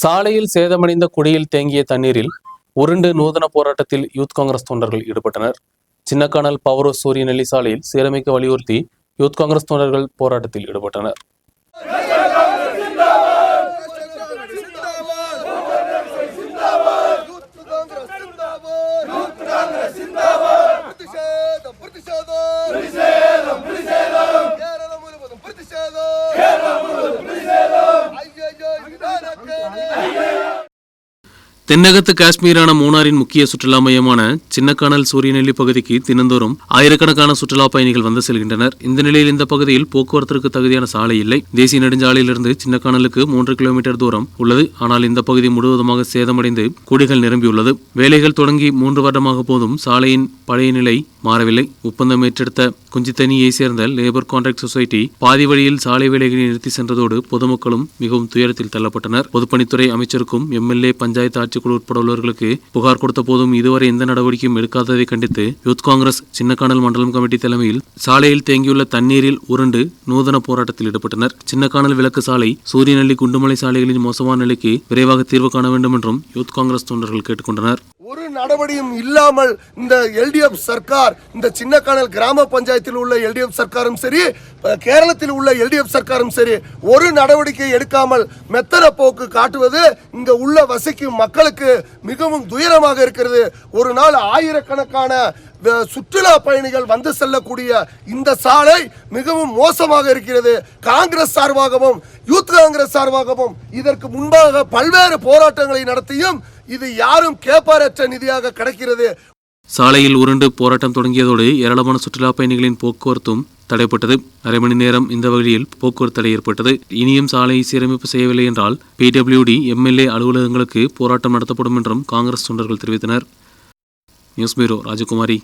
சாலையில் சேதமடைந்த குடியில் தேங்கிய தண்ணீரில் உருண்டு நூதன போராட்டத்தில் யூத் காங்கிரஸ் தொண்டர்கள் ஈடுபட்டனர். சின்னக்கானல் பவரோ சூரியநெல்லி சாலையில் சீரமைக்க வலியுறுத்தி யூத் காங்கிரஸ் தொண்டர்கள் போராட்டத்தில் ஈடுபட்டனர். தென்னகத்து காஷ்மீரான மூணாரின் முக்கிய சுற்றுலா மையமான சின்னக்கானல் சூரியநெல்லி பகுதிக்கு தினந்தோறும் ஆயிரக்கணக்கான சுற்றுலா பயணிகள் வந்து செல்கின்றனர். இந்த நிலையில் இந்த பகுதியில் போக்குவரத்திற்கு தகுதியான சாலை இல்லை. தேசிய நெடுஞ்சாலையிலிருந்து சின்னக்கானலுக்கு மூன்று கிலோமீட்டர் தூரம் உள்ளது. ஆனால் இந்த பகுதி முழுவதுமாக சேதமடைந்து கொடிகள் நிரம்பியுள்ளது. வேலைகள் தொடங்கி மூன்று வருடமாக போதும் சாலையின் பழைய நிலை மாறவில்லை. ஒப்பந்தம் ஏற்றெடுத்த குஞ்சித்தனியை சேர்ந்த லேபர் கான்ட்ராக்ட் சொசைட்டி பாதி வழியில் சாலை வேலைகளை நிறுத்தி சென்றதோடு பொதுமக்களும் மிகவும் துயரத்தில் தள்ளப்பட்டனர். பொதுப்பணித்துறை அமைச்சருக்கும் எம்எல்ஏ பஞ்சாயத்து ஆட்சி ஆட்சிக்குழு உட்பட உள்ளவர்களுக்கு புகார் கொடுத்த போதும் இதுவரை எந்த நடவடிக்கையும் எடுக்காததை கண்டித்து யூத் காங்கிரஸ் சின்னக்கானல் மண்டலம் கமிட்டி தலைமையில் சாலையில் தேங்கியுள்ள தண்ணீரில் உருண்டு நூதன போராட்டத்தில் ஈடுபட்டனர். சின்னக்கானல் விளக்கு சாலை சூரியநெல்லி குண்டுமலை சாலைகளின் மோசமான நிலைக்கு விரைவாக தீர்வு காண வேண்டும் என்றும் யூத் காங்கிரஸ் தொண்டர்கள் கேட்டுக்கொண்டனர். ஒரு நடவடியும் இல்லாமல் இந்த எல்டிஎஃப் சர்க்கார் இந்த சின்னக்கானல் கிராம பஞ்சாயத்தில் உள்ள எல்டிஎஃப் சர்க்காரும் சரி கேரளத்தில் உள்ள எல்டிஎஃப் சர்க்காரும் சரி ஒரு நடவடிக்கை எடுக்காமல் மெத்தன போக்கு காட்டுவது இங்க உள்ள வசிக்கும் மக்களுக்கு மிகவும் துயரமாக இருக்கிறது. ஒரு நாள் ஆயிரக்கணக்கான சுற்றுலா பயணிகள் வந்து செல்லக்கூடிய இந்த சாலை மிகவும் மோசமாக இருக்கிறது. காங்கிரஸ் சார்பாகவும் யூத் காங்கிரஸ் சார்பாகவும் இதற்கு முன்பாக பல்வேறு போராட்டங்களை நடத்தியும் இது யாரும் கேப்பாரற்ற நிதியாக கிடைக்கிறது. சாலையில் உருண்டு போராட்டம் தொடங்கியதோடு ஏராளமான சுற்றுலா பயணிகளின் போக்குவரத்தும் தடைப்பட்டது. அரை மணி நேரம் இந்த வழியில் போக்குவரத்து தடை ஏற்பட்டது. இனியும் சாலையை சீரமைப்பு செய்யவில்லை என்றால் பிடபிள்யூடி எம்எல்ஏ அலுவலகங்களுக்கு போராட்டம் நடத்தப்படும் என்றும் காங்கிரஸ் தொண்டர்கள் தெரிவித்தனர். News bureau Rajakumari.